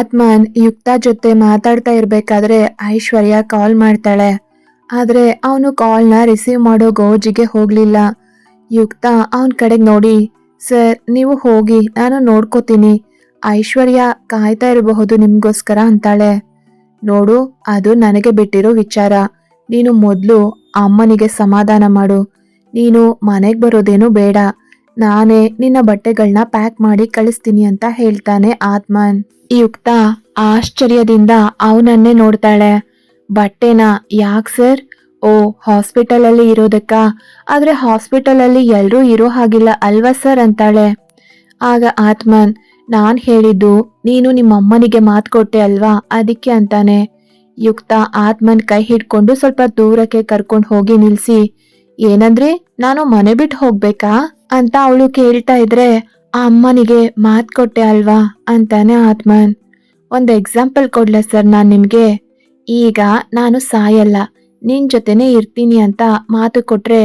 ಆತ್ಮನ್ ಯುಕ್ತ ಜೊತೆ ಮಾತಾಡ್ತಾ ಇರ್ಬೇಕಾದ್ರೆ ಐಶ್ವರ್ಯ ಕಾಲ್ ಮಾಡ್ತಾಳೆ. ಆದ್ರೆ ಅವನು ಕಾಲ್ನ ರಿಸೀವ್ ಮಾಡೋ ಗೋಜಿಗೆ ಹೋಗ್ಲಿಲ್ಲ. ಯುಕ್ತ ಅವನ ಕಡೆಗೆ ನೋಡಿ, ಸರ್, ನೀವು ಹೋಗಿ, ನಾನು ನೋಡ್ಕೋತೀನಿ. ಐಶ್ವರ್ಯ ಕಾಯ್ತಾ ಇರಬಹುದು ನಿಮಗೋಸ್ಕರ ಅಂತಾಳೆ. ನೋಡು, ಅದು ನನಗೆ ಬಿಟ್ಟಿರೋ ವಿಚಾರ. ನೀನು ಮೊದಲು ಅಮ್ಮನಿಗೆ ಸಮಾಧಾನ ಮಾಡು. ನೀನು ಮನೆಗೆ ಬರೋದೇನು ಬೇಡ. ನಾನೇ ನಿನ್ನ ಬಟ್ಟೆಗಳನ್ನ ಪ್ಯಾಕ್ ಮಾಡಿ ಕಳಿಸ್ತೀನಿ ಅಂತ ಹೇಳ್ತಾನೆ ಆತ್ಮನ್. ಯುಕ್ತ ಆಶ್ಚರ್ಯದಿಂದ ಅವನನ್ನೇ ನೋಡ್ತಾಳೆ. ಬಟ್ಟೆನ ಯಾಕ್ ಸರ್? ಓ ಹಾಸ್ಪಿಟಲ್ ಅಲ್ಲಿ ಇರೋದಕ್ಕ? ಆದ್ರೆ ಹಾಸ್ಪಿಟಲ್ ಅಲ್ಲಿ ಎಲ್ರೂ ಇರೋ ಹಾಗಿಲ್ಲ ಅಲ್ವಾ ಸರ್ ಅಂತಾಳೆ. ಆಗ ಆತ್ಮನ್, ನಾನ್ ಹೇಳಿದ್ದು ನೀನು ನಿಮ್ಮ ಅಮ್ಮನಿಗೆ ಮಾತು ಕೊಟ್ಟೆ ಅಲ್ವಾ? ಅದಕ್ಕೆ ಅಂತಾನೆ. ಯುಕ್ತ ಆತ್ಮನ್ ಕೈ ಹಿಡ್ಕೊಂಡು ಸ್ವಲ್ಪ ದೂರಕ್ಕೆ ಕರ್ಕೊಂಡು ಹೋಗಿ ನಿಲ್ಸಿ. ಏನಂದ್ರೆ, ನಾನು ಮನೆ ಬಿಟ್ಟು ಹೋಗ್ಬೇಕಾ? ಅಂತ ಅವಳು ಕೇಳ್ತಾ ಇದ್ರೆ, ಆ ಅಮ್ಮನಿಗೆ ಮಾತ್ ಕೊಟ್ಟೆ ಅಲ್ವಾ? ಅಂತಾನೆ ಆತ್ಮನ್. ಒಂದು ಎಕ್ಸಾಂಪಲ್ ಕೊಡ್ಲ ಸರ್ ನಾನು ನಿಮಗೆ. ಈಗ ನಾನು ಸಾಯಲ್ಲ. ನಿನ್ ಜೊತೆನೆ ಇರ್ತೀನಿ ಅಂತ ಮಾತು ಕೊಟ್ರೆ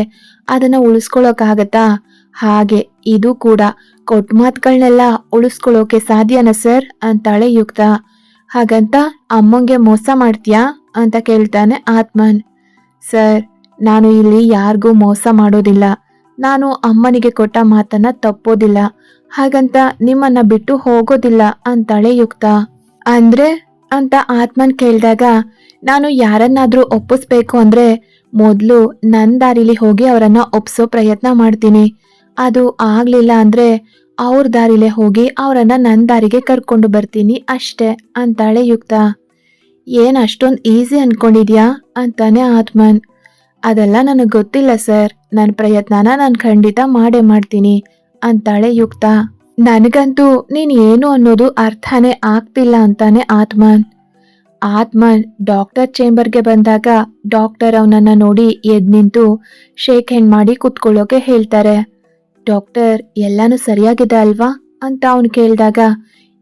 ಅದನ್ನ ಉಳಿಸ್ಕೊಳಕ್ಕಾಗತ್ತಾ? ಹಾಗೆ, ಇದು ಕೂಡ. ಕೊಟ್ಟ ಮಾತುಗಳನ್ನೆಲ್ಲ ಉಳಿಸ್ಕೊಳ್ಳೋಕೆ ಸಾಧ್ಯನ ಸರ್? ಅಂತಾಳೆ ಯುಕ್ತ. ಹಾಗಂತ ಅಮ್ಮಂಗೆ ಮೋಸ ಮಾಡ್ತೀಯಾ? ಅಂತ ಕೇಳ್ತಾನೆ ಆತ್ಮನ್. ಸರ್, ನಾನು ಇಲ್ಲಿ ಯಾರಿಗೂ ಮೋಸ ಮಾಡೋದಿಲ್ಲ. ನಾನು ಅಮ್ಮನಿಗೆ ಕೊಟ್ಟ ಮಾತನ್ನ ತಪ್ಪೋದಿಲ್ಲ. ಹಾಗಂತ ನಿಮ್ಮನ್ನ ಬಿಟ್ಟು ಹೋಗೋದಿಲ್ಲ ಅಂತಾಳೆ ಯುಕ್ತ. ಅಂದ್ರೆ? ಅಂತ ಆತ್ಮನ್ ಕೇಳಿದಾಗ, ನಾನು ಯಾರನ್ನಾದ್ರೂ ಒಪ್ಪಿಸ್ಬೇಕು ಅಂದ್ರೆ ಮೊದಲು ನನ್ನ ದಾರಿಲಿ ಹೋಗಿ ಅವರನ್ನ ಒಪ್ಸೋ ಪ್ರಯತ್ನ ಮಾಡ್ತೀನಿ. ಅದು ಆಗ್ಲಿಲ್ಲ ಅಂದ್ರೆ ಅವ್ರ ದಾರಿಲೇ ಹೋಗಿ ಅವರನ್ನ ನನ್ನ ದಾರಿಗೆ ಕರ್ಕೊಂಡು ಬರ್ತೀನಿ ಅಷ್ಟೇ ಅಂತಾಳೆ ಯುಕ್ತ. ಏನ್ ಅಷ್ಟೊಂದು ಈಸಿ ಅನ್ಕೊಂಡಿದ್ಯಾ? ಅಂತಾನೆ ಆತ್ಮನ್. ಅದೆಲ್ಲ ನನಗೆ ಗೊತ್ತಿಲ್ಲ, ಸರ್. ನನ್ನ ಪ್ರಯತ್ನನ ನಾನು ಖಂಡಿತ ಮಾಡೇ ಮಾಡ್ತೀನಿ, ಅಂತಾಳೆ ಯುಕ್ತ. ನನಗಂತೂ ನೀನ್ ಏನು ಅನ್ನೋದು ಅರ್ಥನೇ ಆಗ್ತಿಲ್ಲ ಅಂತಾನೆ ಆತ್ಮನ್. ಆತ್ಮನ್ ಡಾಕ್ಟರ್ ಚೇಂಬರ್ಗೆ ಬಂದಾಗ ಡಾಕ್ಟರ್ ಅವನನ್ನ ನೋಡಿ ಎದ್ ನಿಂತು ಶೇಕ್ ಹೆಂಡ್ ಮಾಡಿ ಕುತ್ಕೊಳ್ಳೋಕೆ ಹೇಳ್ತಾರೆ. ಡಾಕ್ಟರ್, ಎಲ್ಲಾನು ಸರಿಯಾಗಿದೆ ಅಲ್ವಾ? ಅಂತ ಅವನು ಕೇಳಿದಾಗ,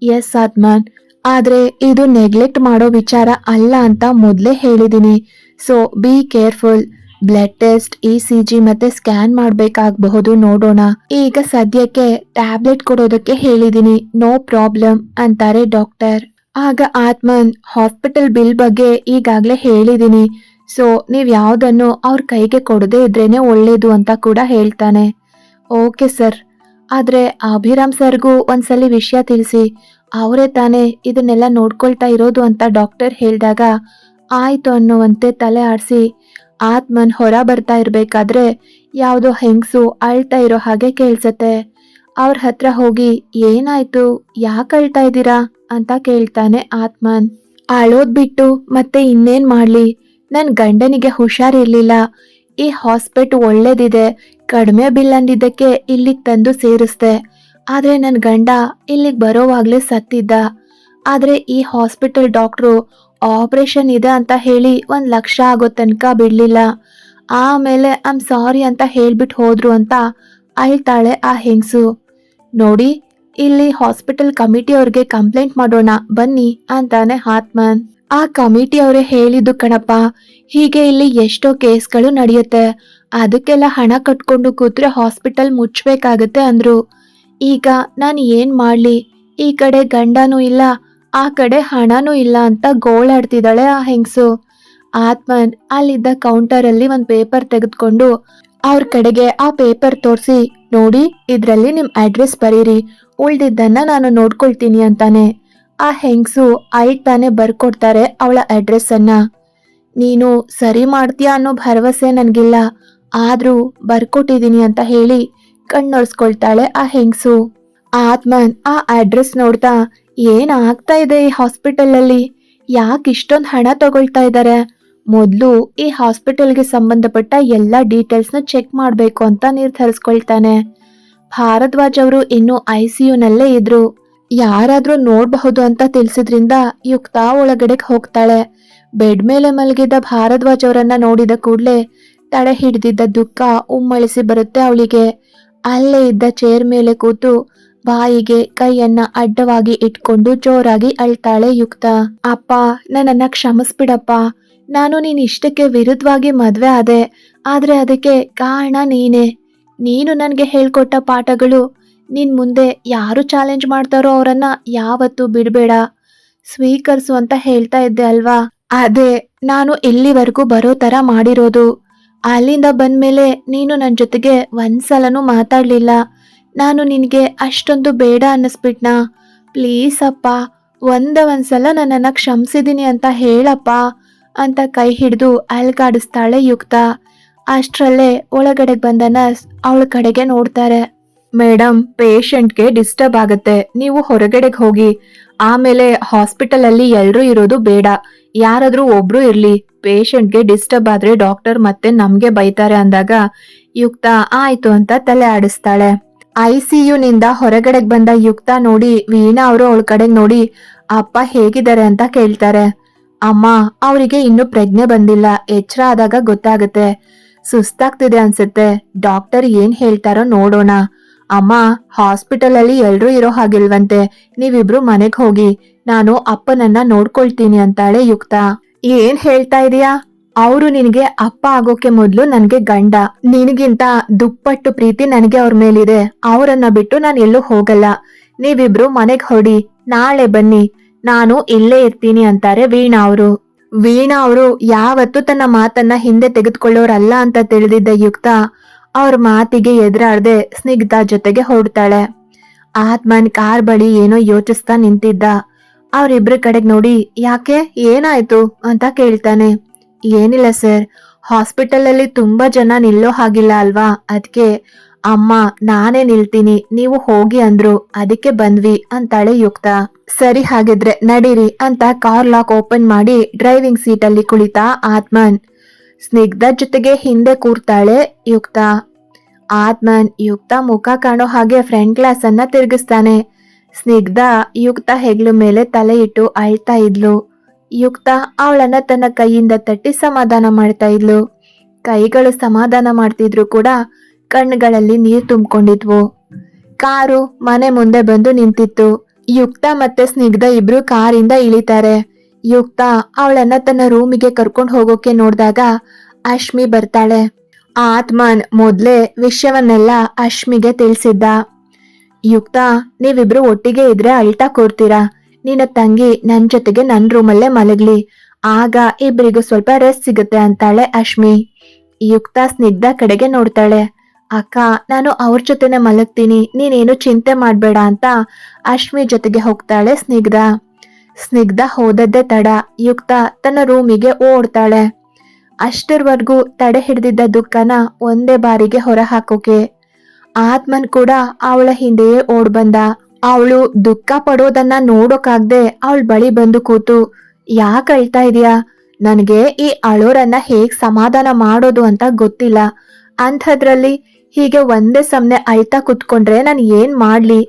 ಎಸ್ ಆತ್ಮನ್, ಆದ್ರೆ ಇದು ನೆಗ್ಲೆಕ್ಟ್ ಮಾಡೋ ವಿಚಾರ ಅಲ್ಲ ಅಂತ ಮೊದಲೇ ಹೇಳಿದೀನಿ. So, be careful. Blood test E C G ಮತ್ತೆ ಸ್ಕ್ಯಾನ್ ಮಾಡ್ಬೇಕಾಗಬಹುದು, ನೋಡೋಣ. ಈಗ ಸದ್ಯಕ್ಕೆ ಟ್ಯಾಬ್ಲೆಟ್ ಕೊಡೋದಕ್ಕೆ ಹೇಳಿದೀನಿ. ನೋ ಪ್ರಾಬ್ಲಮ್ ಅಂತಾರೆ ಡಾಕ್ಟರ್ ಆಗ ಆತ್ಮನ್ ಹಾಸ್ಪಿಟಲ್ ಬಿಲ್ ಬಗ್ಗೆ ಈಗಾಗ್ಲೇ ಹೇಳಿದೀನಿ. ಸೊ ನೀವ್ ಯಾವ್ದನ್ನು ಅವ್ರ ಕೈಗೆ ಕೊಡದೇ ಇದ್ರೇನೆ ಒಳ್ಳೇದು ಅಂತ ಕೂಡ ಹೇಳ್ತಾನೆ. ಓಕೆ ಸರ್ ಆದ್ರೆ ಅಭಿರಾಮ್ ಸರ್ಗೂ ಒಂದ್ಸಲಿ ವಿಷಯ ತಿಳಿಸಿ. ಅವರೇ ತಾನೇ ಇದನ್ನೆಲ್ಲ ನೋಡ್ಕೊಳ್ತಾ ಇರೋದು ಅಂತ ಡಾಕ್ಟರ್ ಹೇಳಿದಾಗ, ಆಯ್ತು ಅನ್ನುವಂತೆ ತಲೆ ಆಡಿಸಿ ಆತ್ಮನ್ ಹೊರ ಬರ್ತಾ ಇರ್ಬೇಕಾದ್ರೆ ಯಾವುದೋ ಹೆಂಗಸು ಅಳ್ತಾ ಇರೋ ಹಾಗೆ ಕೇಳ್ಸತ್ತೆ. ಅವ್ರ ಹತ್ರ ಹೋಗಿ, ಏನಾಯ್ತು? ಯಾಕೆ ಅಳ್ತಾ ಇದ್ದೀರಾ? ಅಂತ ಕೇಳ್ತಾನೆ ಆತ್ಮನ್. ಅಳೋದ್ ಬಿಟ್ಟು ಮತ್ತೆ ಇನ್ನೇನ್ ಮಾಡ್ಲಿ? ನನ್ ಗಂಡನಿಗೆ ಹುಷಾರಿರ್ಲಿಲ್ಲ ಈ ಹಾಸ್ಪಿಟ್ ಒಳ್ಳೇದಿದೆ. ಕಡಿಮೆ ಬಿಲ್ ಅಂದಿದ್ದಕ್ಕೆ ಇಲ್ಲಿಗೆ ತಂದು ಸೇರಿಸ್ದೆ. ಆದ್ರೆ ನನ್ನ ಗಂಡ ಇಲ್ಲಿಗೆ ಬರೋವಾಗ್ಲೇ ಸತ್ತಿದ್ದ. ಆದ್ರೆ ಈ ಹಾಸ್ಪಿಟಲ್ ಡಾಕ್ಟ್ರು ಆಪರೇಷನ್ ಇದೆ ಅಂತ ಹೇಳಿ ಒಂದ್ ಲಕ್ಷ ಆಗೋ ತನಕ ಬಿಡ್ಲಿಲ್ಲ. ಆಮೇಲೆ ಐಮ್ ಸಾರಿ ಅಂತ ಹೇಳ್ಬಿಟ್ಟು ಹೋದ್ರು ಅಂತ ಅಳ್ತಾಳೆ ಆ ಹೆಂಗ್ಸು. ನೋಡಿ, ಇಲ್ಲಿ ಹಾಸ್ಪಿಟಲ್ ಕಮಿಟಿ ಅವ್ರಿಗೆ ಕಂಪ್ಲೇಂಟ್ ಮಾಡೋಣ, ಬನ್ನಿ ಅಂತಾನೆ ಆತ್ಮನ್ ಆ ಕಮಿಟಿ ಅವರೇ ಹೇಳಿದ್ದು, ಕಣಪ್ಪ, ಹೀಗೆ ಇಲ್ಲಿ ಎಷ್ಟೋ ಕೇಸ್ಗಳು ನಡೆಯುತ್ತೆ. ಅದಕ್ಕೆಲ್ಲ ಹಣ ಕಟ್ಕೊಂಡು ಕೂತ್ರೆ ಹಾಸ್ಪಿಟಲ್ ಮುಚ್ಚಬೇಕಾಗತ್ತೆ ಅಂದ್ರು. ಈಗ ನಾನು ಏನ್ ಮಾಡ್ಲಿ? ಈ ಕಡೆ ಗಂಡನೂ ಇಲ್ಲ ಆ ಕಡೆ ಹಣನೂ ಇಲ್ಲ ಅಂತ ಗೋಳಾಡ್ತಿದ್ದಾಳೆ ಆ ಹೆಂಗಸು. ಆತ್ಮನ್ ಅಲ್ಲಿದ್ದ ಕೌಂಟರ್ ಅಲ್ಲಿ ಒಂದ್ ಪೇಪರ್ ತೆಗೆದುಕೊಂಡು ಅವ್ರ ಕಡೆಗೆ ಆ ಪೇಪರ್ ತೋರಿಸಿ, ನೋಡಿ, ಇದರಲ್ಲಿ ನಿಮ್ಮ ಅಡ್ರೆಸ್ ಬರೀರಿ, ಉಳ್ದಿದ್ದನ್ನ ನಾನು ನೋಡ್ಕೊಳ್ತೀನಿ ಅಂತಾನೆ. ಆ ಹೆಂಗಸು ಅಳ್ತಾನೆ ಬರ್ಕೊಡ್ತಾರೆ ಅವಳ ಅಡ್ರೆಸ್ ಅನ್ನ ನೀನು ಸರಿ ಮಾಡ್ತೀಯಾ ಅನ್ನೋ ಭರವಸೆ ನನಗಿಲ್ಲ, ಆದರೂ ಬರ್ಕೊಟ್ಟಿದೀನಿ ಅಂತ ಹೇಳಿ ಕಣ್ಣೊರೆಸ್ಕೊಳ್ತಾಳೆ ಆ ಹೆಂಗಸು. ಆತ್ಮನ್ ಆ ಅಡ್ರೆಸ್ ನೋಡ್ತಾ ಏನ್ ಆಗ್ತಾ ಇದೆ ಈ ಹಾಸ್ಪಿಟಲಲ್ಲಿ? ಯಾಕೆ ಇಷ್ಟೊಂದು ಹಣ ತಗೊಳ್ತಾ ಇದ್ದಾರೆ ಮೊದಲು ಈ ಹಾಸ್ಪಿಟಲ್ಗೆ ಸಂಬಂಧಪಟ್ಟ ಎಲ್ಲ ಡೀಟೇಲ್ಸ್ನ ಚೆಕ್ ಮಾಡಬೇಕು ಅಂತ ನಿರ್ಧರಿಸ್ಕೊಳ್ತಾನೆ. ಭಾರದ್ವಾಜ್ ಅವರು ಇನ್ನು ಐ ಸಿ ನಲ್ಲೇ ಇದ್ರು. ಯಾರಾದರೂ ನೋಡಬಹುದು ಅಂತ ತಿಳಿಸಿದ್ರಿಂದ ಯುಕ್ತ ಒಳಗಡೆಗೆ ಹೋಗ್ತಾಳೆ. ಬೆಡ್ ಮೇಲೆ ಮಲಗಿದ್ದ ಭಾರದ್ವಾಜ್ ಅವರನ್ನ ನೋಡಿದ ಕೂಡಲೇ ತಡೆ ಹಿಡಿದಿದ್ದ ದುಃಖ ಉಮ್ಮಳಿಸಿ ಬರುತ್ತೆ ಅವಳಿಗೆ. ಅಲ್ಲೇ ಇದ್ದ ಚೇರ್ ಮೇಲೆ ಕೂತು ಬಾಯಿಗೆ ಕೈಯನ್ನ ಅಡ್ಡವಾಗಿ ಇಟ್ಕೊಂಡು ಜೋರಾಗಿ ಅಳ್ತಾಳೆ ಯುಕ್ತ. ಅಪ್ಪ, ನನ್ನನ್ನ ಕ್ಷಮಿಸ್ಬಿಡಪ್ಪ. ನಾನು ನೀನ್ ಇಷ್ಟಕ್ಕೆ ವಿರುದ್ಧವಾಗಿ ಮದ್ವೆ ಆದೆ. ಆದ್ರೆ ಅದಕ್ಕೆ ಕಾರಣ ನೀನೇ. ನೀನು ನನಗೆ ಹೇಳ್ಕೊಟ್ಟ ಪಾಠಗಳು. ನಿನ್ ಮುಂದೆ ಯಾರು ಚಾಲೆಂಜ್ ಮಾಡ್ತಾರೋ ಅವರನ್ನ ಯಾವತ್ತೂ ಬಿಡಬೇಡ. ಸ್ವೀಕರಿಸು ಅಂತ ಹೇಳ್ತಾ ಇದ್ದೆ ಅಲ್ವಾ? ಅದೇ, ನಾನು ಇಲ್ಲಿವರೆಗೂ ಬರೋ ತರ ಮಾಡಿರೋದು. ಅಲ್ಲಿಂದ ಬಂದ್ಮೇಲೆ ನೀನು ನನ್ನ ಜೊತೆಗೆ ಒಂದ್ಸಲನೂ ಮಾತಾಡ್ಲಿಲ್ಲ. ನಾನು ನಿನಗೆ ಅಷ್ಟೊಂದು ಬೇಡ ಅನ್ನಿಸ್ಬಿಟ್ನಾ? ಪ್ಲೀಸ್ ಅಪ್ಪ ಒಂದ ಒಂದ್ಸಲ ನನ್ನನ್ನು ಕ್ಷಮಿಸಿದ್ದೀನಿ ಅಂತ ಹೇಳಪ್ಪ ಅಂತ ಕೈ ಹಿಡಿದು ಅಲ್ಗಾಡಿಸ್ತಾಳೆ ಯುಕ್ತ. ಅಷ್ಟರಲ್ಲೇ ಒಳಗಡೆಗೆ ಬಂದ ನರ್ಸ್ ಅವಳ ಕಡೆಗೆ ನೋಡ್ತಾರೆ. ಮೇಡಮ್ ಪೇಷಂಟ್ಗೆ ಡಿಸ್ಟರ್ಬ್ ಆಗುತ್ತೆ, ನೀವು ಹೊರಗಡೆಗೆ ಹೋಗಿ. ಆಮೇಲೆ ಹಾಸ್ಪಿಟಲಲ್ಲಿ ಅಲ್ಲಿ ಎಲ್ರೂ ಇರೋದು ಬೇಡ, ಯಾರಾದರೂ ಒಬ್ರು ಇರ್ಲಿ. ಪೇಷಂಟ್ಗೆ ಡಿಸ್ಟರ್ಬ್ ಆದ್ರೆ ಡಾಕ್ಟರ್ ಮತ್ತೆ ನಮಗೆ ಬೈತಾರೆ ಅಂದಾಗ ಯುಕ್ತ, ಆಯಿತು ಅಂತ ತಲೆ ಆಡಿಸ್ತಾಳೆ. ಐ ಸಿ ನಿಂದ ಹೊರಗಡೆಗೆ ಬಂದ ಯುಕ್ತ ನೋಡಿ, ವೀಣಾ ಅವರು ಅವಳ ಕಡೆಗೆ ನೋಡಿ, ಅಪ್ಪ ಹೇಗಿದ್ದಾರೆ ಅಂತ ಕೇಳ್ತಾರೆ. ಅಮ್ಮ, ಅವರಿಗೆ ಇನ್ನು ಪ್ರಜ್ಞೆ ಬಂದಿಲ್ಲ. ಎಚ್ಚರ ಆದಾಗ ಗೊತ್ತಾಗುತ್ತೆ. ಸುಸ್ತಾಗ್ತಿದೆ ಅನ್ಸುತ್ತೆ. ಡಾಕ್ಟರ್ ಏನ್ ಹೇಳ್ತಾರೋ ನೋಡೋಣ. ಅಮ್ಮ ಹಾಸ್ಪಿಟಲ್ ಅಲ್ಲಿ ಎಲ್ರೂ ಇರೋ ಹಾಗಿಲ್ವಂತೆ. ನೀವಿಬ್ರು ಮನೆಗೆ ಹೋಗಿ. ನಾನು ಅಪ್ಪನನ್ನ ನೋಡ್ಕೊಳ್ತೀನಿ ಅಂತಾಳೆ ಯುಕ್ತ. ಏನ್ ಹೇಳ್ತಾ ಇದೀಯಾ? ಅವರು ನಿನಗೆ ಅಪ್ಪ ಆಗೋಕೆ ಮೊದ್ಲು ನನ್ಗೆ ಗಂಡ. ನಿನಗಿಂತ ದುಪ್ಪಟ್ಟು ಪ್ರೀತಿ ನನಗೆ ಅವ್ರ ಮೇಲಿದೆ. ಅವರನ್ನ ಬಿಟ್ಟು ನಾನು ಎಲ್ಲೂ ಹೋಗಲ್ಲ. ನೀವಿಬ್ರು ಮನೆಗ್ ಹೊಡಿ. ನಾಳೆ ಬನ್ನಿ. ನಾನು ಇಲ್ಲೇ ಇರ್ತೀನಿ ಅಂತಾರೆ ವೀಣಾ ಅವರು. ವೀಣಾ ಅವರು ಯಾವತ್ತೂ ತನ್ನ ಮಾತನ್ನ ಹಿಂದೆ ತೆಗೆದುಕೊಳ್ಳೋರಲ್ಲ ಅಂತ ತಿಳಿದಿದ್ದ ಯುಕ್ತ ಅವ್ರ ಮಾತಿಗೆ ಎದುರಾಡದೆ ಸ್ನಿಗ್ಧ ಜೊತೆಗೆ ಹೊಡ್ತಾಳೆ ಆತ್ಮನ್ ಕಾರ್ ಬಳಿ ಏನೋ ಯೋಚಿಸ್ತಾ ನಿಂತಿದ್ದ. ಅವರಿಬ್ರ ಕಡೆಗೆ ನೋಡಿ, ಯಾಕೆ? ಏನಾಯ್ತು? ಅಂತ ಕೇಳ್ತಾನೆ. ಏನಿಲ್ಲ ಸರ್. ಹಾಸ್ಪಿಟಲಲ್ಲಿ ತುಂಬಾ ಜನ ನಿಲ್ಲೋ ಹಾಗಿಲ್ಲ ಅಲ್ವಾ? ಅದಕ್ಕೆ ಅಮ್ಮ, ನಾನೇ ನಿಲ್ತೀನಿ. ನೀವು ಹೋಗಿ ಅಂದ್ರು. ಅದಕ್ಕೆ ಬಂದ್ವಿ ಅಂತಾಳೆ ಯುಕ್ತ. ಸರಿ ಹಾಗಿದ್ರೆ ನಡೀರಿ ಅಂತ ಕಾರ್ ಲಾಕ್ ಓಪನ್ ಮಾಡಿ ಡ್ರೈವಿಂಗ್ ಸೀಟ್ ಅಲ್ಲಿ ಕುಳಿತ ಆತ್ಮನ್. ಸ್ನಿಗ್ಧ ಜೊತೆಗೆ ಹಿಂದೆ ಕೂರ್ತಾಳೆ ಯುಕ್ತ. ಆತ್ಮನ್, ಯುಕ್ತ ಮುಖ ಕಾಣೋ ಹಾಗೆ ಫ್ರಂಟ್ ಗ್ಲಾಸ್ ಅನ್ನ ತಿರುಗಿಸ್ತಾನೆ. ಸ್ನಿಗ್ಧ ಯುಕ್ತ ಹೆಗ್ಲು ಮೇಲೆ ತಲೆ ಇಟ್ಟು ಅಳ್ತಾ ಇದ್ಲು. ಯುಕ್ತ ಅವಳನ್ನ ತನ್ನ ಕೈಯಿಂದ ತಟ್ಟಿ ಸಮಾಧಾನ ಮಾಡ್ತಾ ಇದ್ಲು. ಕೈಗಳು ಸಮಾಧಾನ ಮಾಡ್ತಿದ್ರು ಕೂಡ ಕಣ್ಣುಗಳಲ್ಲಿ ನೀರು ತುಂಬಿಕೊಂಡಿದ್ವು. ಕಾರು ಮನೆ ಮುಂದೆ ಬಂದು ನಿಂತಿತ್ತು. ಯುಕ್ತ ಮತ್ತೆ ಸ್ನಿಗ್ಧ ಇಬ್ರು ಕಾರಿಂದ ಇಳಿತಾರೆ. ಯುಕ್ತ ಅವಳನ್ನ ತನ್ನ ರೂಮಿಗೆ ಕರ್ಕೊಂಡು ಹೋಗೋಕೆ ನೋಡಿದಾಗ ಅಶ್ಮಿ ಬರ್ತಾಳೆ. ಆತ್ಮನ್ ಮೊದಲೇ ವಿಷಯವನ್ನೆಲ್ಲ ಅಶ್ಮಿಗೆ ತಿಳಿಸಿದ್ದ. ಯುಕ್ತ, ನೀವಿಬ್ರು ಒಟ್ಟಿಗೆ ಇದ್ರೆ ಅಳ್ತಾ ಕೂರ್ತೀರಾ? ನಿನ್ನ ತಂಗಿ ನನ್ ಜೊತೆಗೆ ನನ್ ರೂಮಲ್ಲೇ ಮಲಗ್ಲಿ. ಆಗ ಇಬ್ಬರಿಗೂ ಸ್ವಲ್ಪ ರೆಸ್ಟ್ ಸಿಗುತ್ತೆ ಅಂತಾಳೆ ಅಶ್ಮಿ. ಯುಕ್ತ ಸ್ನಿಗ್ಧ ಕಡೆಗೆ ನೋಡ್ತಾಳೆ. ಅಕ್ಕ, ನಾನು ಅವ್ರ ಜೊತೆನೆ ಮಲಗ್ತೀನಿ, ನೀನೇನು ಚಿಂತೆ ಮಾಡಬೇಡ ಅಂತ ಅಶ್ಮಿ ಜೊತೆಗೆ ಹೋಗ್ತಾಳೆ ಸ್ನಿಗ್ಧ. ಸ್ನಿಗ್ಧ ಹೋದದ್ದೇ ತಡ, ಯುಕ್ತ ತನ್ನ ರೂಮಿಗೆ ಓಡ್ತಾಳೆ. ಅಷ್ಟರವರೆಗೂ ತಡೆ ಹಿಡಿದಿದ್ದ ದುಃಖನ ಒಂದೇ ಬಾರಿಗೆ ಹೊರ ಹಾಕೋಕೆ ಆತ್ಮನ್ ಕೂಡ ಅವಳ ಹಿಂದೆಯೇ ಓಡ್ ಬಂದ ಅವಳು ದುಃಖ ಪಡೋದನ್ನ ನೋಡೋಕಾಗ್ದೆ ಅವಳ ಬಳಿ ಬಂದು ಕೂತು, ಯಾಕೆ ಅಳ್ತಾ ಇದೀಯಾ? ನನಗೆ ಈ ಅಳೋರನ್ನ ಹೇಗ್ ಸಮಾಧಾನ ಮಾಡೋದು ಅಂತ ಗೊತ್ತಿಲ್ಲ. ಅಂಥದ್ರಲ್ಲಿ ಹೀಗೆ ಒಂದೇ ಸಮನೆ ಅಳ್ತಾ ಕುತ್ಕೊಂಡ್ರೆ ನಾನು ಏನ್ ಮಾಡ್ಲಿ?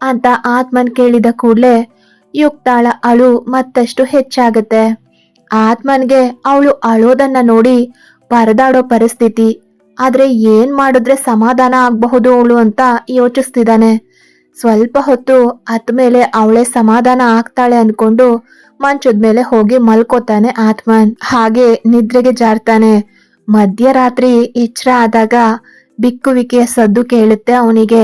ಅಂತ ಆತ್ಮನ್ ಕೇಳಿದ ಕೂಡಲೇ, ಯುಕ್ತಾಳ ಅಳು ಮತ್ತಷ್ಟು ಹೆಚ್ಚಾಗತ್ತೆ. ಆತ್ಮನ್ಗೆ ಅವಳು ಅಳೋದನ್ನ ನೋಡಿ ಪರದಾಡೋ ಪರಿಸ್ಥಿತಿ. ಆದ್ರೆ ಏನ್ ಮಾಡಿದ್ರೆ ಸಮಾಧಾನ ಆಗಬಹುದು ಅವಳು ಅಂತ ಯೋಚಿಸ್ತಿದ್ದಾನೆ ಸ್ವಲ್ಪ ಹೊತ್ತು ಆದ್ಮೇಲೆ ಮೇಲೆ ಅವಳೇ ಸಮಾಧಾನ ಆಗ್ತಾಳೆ ಅನ್ಕೊಂಡು ಮಂಚದ ಮೇಲೆ ಹೋಗಿ ಮಲ್ಕೋತಾನೆ ಆತ್ಮನ್. ಹಾಗೆ ನಿದ್ರೆಗೆ ಜಾರ್ತಾನೆ. ಮಧ್ಯರಾತ್ರಿ ಎಚ್ಚರ ಆದಾಗ ಬಿಕ್ಕುವಿಕೆಯ ಸದ್ದು ಕೇಳುತ್ತೆ ಅವನಿಗೆ.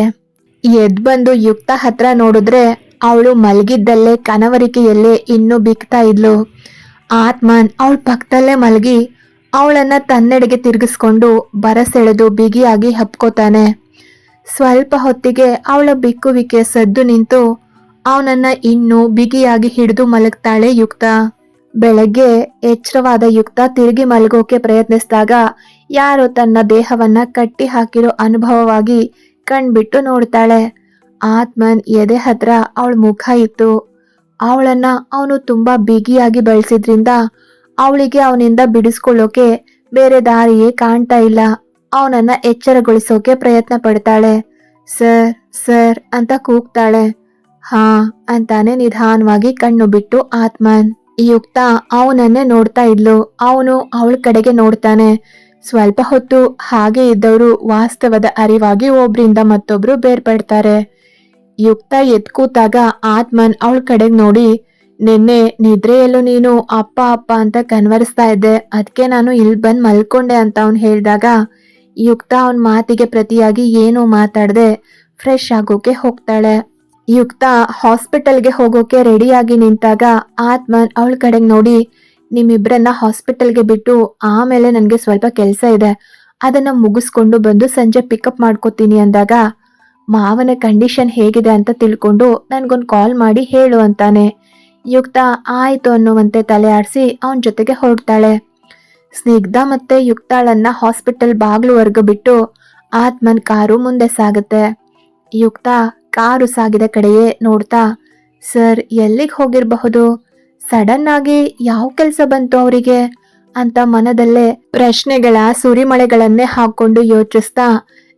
ಎದ್ ಬಂದು ಯುಕ್ತ ಹತ್ರ ನೋಡಿದ್ರೆ ಅವಳು ಮಲಗಿದ್ದಲ್ಲೇ ಕನವರಿಕೆಯಲ್ಲೇ ಇನ್ನೂ ಬಿಕ್ತಾ ಇದ್ಲು. ಆತ್ಮನ್ ಅವಳ ಪಕ್ಕದಲ್ಲೇ ಮಲಗಿ ಅವಳನ್ನ ತನ್ನೆಡೆಗೆ ತಿರುಗಿಸ್ಕೊಂಡು ಬರಸೆಳೆದು ಬಿಗಿಯಾಗಿ ಹಪ್ಕೋತಾನೆ. ಸ್ವಲ್ಪ ಹೊತ್ತಿಗೆ ಅವಳ ಬಿಕ್ಕುವಿಕೆ ಸದ್ದು ನಿಂತು ಅವನನ್ನ ಇನ್ನೂ ಬಿಗಿಯಾಗಿ ಹಿಡಿದು ಮಲಗ್ತಾಳೆ ಯುಕ್ತ. ಬೆಳಗ್ಗೆ ಎಚ್ಚರವಾದ ಯುಕ್ತ ತಿರುಗಿ ಮಲಗೋಕೆ ಪ್ರಯತ್ನಿಸಿದಾಗ ಯಾರೋ ತನ್ನ ದೇಹವನ್ನ ಕಟ್ಟಿ ಹಾಕಿರೋ ಅನುಭವವಾಗಿ ಕಣ್ಬಿಟ್ಟು ನೋಡ್ತಾಳೆ. ಆತ್ಮನ್ ಎದೆ ಹತ್ರ ಅವಳ ಮುಖ ಇತ್ತು. ಅವಳನ್ನ ಅವನು ತುಂಬಾ ಬಿಗಿಯಾಗಿ ಬಳಸಿದ್ರಿಂದ ಅವಳಿಗೆ ಅವನಿಂದ ಬಿಡಿಸ್ಕೊಳ್ಳೋಕೆ ಬೇರೆ ದಾರಿಯೇ ಕಾಣ್ತಾ ಇಲ್ಲ. ಅವನನ್ನ ಎಚ್ಚರಗೊಳಿಸೋಕೆ ಪ್ರಯತ್ನ ಪಡ್ತಾಳೆ. ಸರ್ ಸರ್ ಅಂತ ಕೂಗ್ತಾಳೆ. ಹಾ, ಅಂತಾನೆ ನಿಧಾನವಾಗಿ ಕಣ್ಣು ಬಿಟ್ಟು ಆತ್ಮನ್ ಯುಕ್ತ ಅವನನ್ನೇ ನೋಡ್ತಾ ಇದ್ಲು. ಅವನು ಅವಳ ಕಡೆಗೆ ನೋಡ್ತಾನೆ. ಸ್ವಲ್ಪ ಹೊತ್ತು ಹಾಗೆ ಇದ್ದವರು ವಾಸ್ತವದ ಅರಿವಾಗಿ ಒಬ್ರಿಂದ ಮತ್ತೊಬ್ರು ಬೇರ್ಪಡ್ತಾರೆ. ಯುಕ್ತ ಎದ್ ಕೂತಾಗ ಆತ್ಮನ್ ಅವಳ ಕಡೆಗೆ ನೋಡಿ, ನಿನ್ನೆ ನಿದ್ರೆಯಲ್ಲೂ ನೀನು ಅಪ್ಪ ಅಪ್ಪ ಅಂತ ಕನ್ವರಿಸ್ತಾ ಇದ್ದೆ. ಅದಕ್ಕೆ ನಾನು ಇಲ್ಲಿ ಬಂದು ಮಲ್ಕೊಂಡೆ ಅಂತ ಅವ್ನು ಹೇಳಿದಾಗ ಯುಕ್ತ ಅವನ ಮಾತಿಗೆ ಪ್ರತಿಯಾಗಿ ಏನೂ ಮಾತಾಡದೆ ಫ್ರೆಶ್ ಆಗೋಕೆ ಹೋಗ್ತಾಳೆ. ಯುಕ್ತ ಹಾಸ್ಪಿಟಲ್ಗೆ ಹೋಗೋಕೆ ರೆಡಿಯಾಗಿ ನಿಂತಾಗ ಆತ್ಮನ್ ಅವಳ ಕಡೆಗೆ ನೋಡಿ, ನಿಮ್ಮಿಬ್ರನ್ನ ಹಾಸ್ಪಿಟಲ್ಗೆ ಬಿಟ್ಟು ಆಮೇಲೆ ನನಗೆ ಸ್ವಲ್ಪ ಕೆಲಸ ಇದೆ, ಅದನ್ನ ಮುಗಿಸ್ಕೊಂಡು ಬಂದು ಸಂಜೆ ಪಿಕಪ್ ಮಾಡ್ಕೋತೀನಿ ಅಂದಾಗ, ಮಾವನ ಕಂಡೀಷನ್ ಹೇಗಿದೆ ಅಂತ ತಿಳ್ಕೊಂಡು ನನಗೊಂದು ಕಾಲ್ ಮಾಡಿ ಹೇಳು ಅಂತಾನೆ. ಯುಕ್ತ ಆಯಿತು ಅನ್ನುವಂತೆ ತಲೆ ಆಡಿಸಿ ಅವನ ಜೊತೆಗೆ ಹೊರಡ್ತಾಳೆ. ಸ್ನಿಗ್ಧ ಮತ್ತೆ ಯುಕ್ತಾಳನ್ನ ಹಾಸ್ಪಿಟಲ್ ಬಾಗ್ಲುವರೆಗೂ ಬಿಟ್ಟು ಆತ್ಮನ್ ಕಾರು ಮುಂದೆ ಸಾಗುತ್ತೆ. ಯುಕ್ತ ಕಾರು ಸಾಗಿದ ಕಡೆಯೇ ನೋಡ್ತಾ, ಸರ್, ಎಲ್ಲಿಗೆ ಹೋಗಿರಬಹುದು? ಸಡನ್ ಆಗಿ ಯಾವ ಕೆಲಸ ಬಂತು ಅವರಿಗೆ? ಅಂತ ಮನದಲ್ಲೇ ಪ್ರಶ್ನೆಗಳ ಸುರಿಮಳೆಗಳನ್ನೇ ಹಾಕೊಂಡು ಯೋಚಿಸ್ತಾ